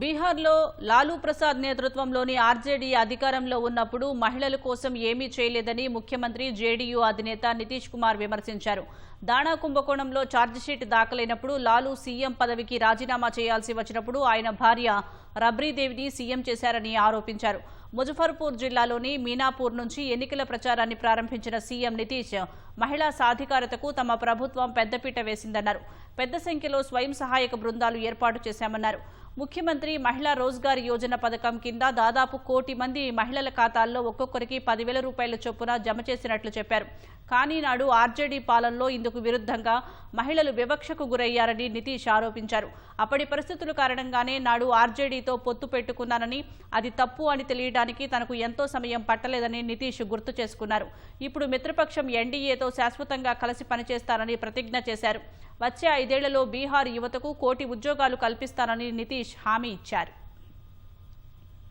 బీహార్లో లాలూ ప్రసాద్ నేతృత్వంలోని ఆర్జేడీ అధికారంలో ఉన్నప్పుడు మహిళల కోసం ఏమీ చేయలేదని ముఖ్యమంత్రి జేడీయూ అధినేత నితీష్ కుమార్ విమర్శించారు. దాణా కుంభకోణంలో ఛార్జిషీట్ దాఖలైనప్పుడు లాలూ సీఎం పదవికి రాజీనామా చేయాల్సి వచ్చినప్పుడు ఆయన భార్య రబ్రీదేవిని సీఎం చేశారని ఆరోపించారు. ముజఫర్పూర్ జిల్లాలోని మీనాపూర్ నుంచి ఎన్నికల ప్రచారాన్ని ప్రారంభించిన సీఎం నితీష్ మహిళా సాధికారతకు తమ ప్రభుత్వం పెద్దపీట వేసిందన్నారు. పెద్ద సంఖ్యలో స్వయం సహాయక బృందాలు ఏర్పాటు చేశామన్నారు. ముఖ్యమంత్రి మహిళా రోజ్గార్ యోజన పథకం కింద దాదాపు కోటి మంది మహిళల ఖాతాల్లో ఒక్కొక్కరికి పదివేల రూపాయల చొప్పున జమ చేసినట్లు చెప్పారు. కానీ నాడు ఆర్జేడీ పాలనలో ఇందుకు విరుద్ధంగా మహిళలు వివక్షకు గురయ్యారని నితీష్ ఆరోపించారు. అప్పటి పరిస్థితుల కారణంగానే నాడు ఆర్జేడీతో పొత్తు పెట్టుకున్నానని అది తప్పు అని తెలియడానికి తనకు ఎంతో సమయం పట్టలేదని నితీష్ గుర్తు చేసుకున్నారు. ఇప్పుడు మిత్రపక్షం ఎన్డీఏతో శాశ్వతంగా కలిసి పనిచేస్తానని ప్రతిజ్ఞ చేశారు. వచ్చే ఐదేళ్ళలో బీహార్ యువతకు కోటి ఉద్యోగాలు కల్పిస్తానని నితీష్ హామీ ఇచ్చారు.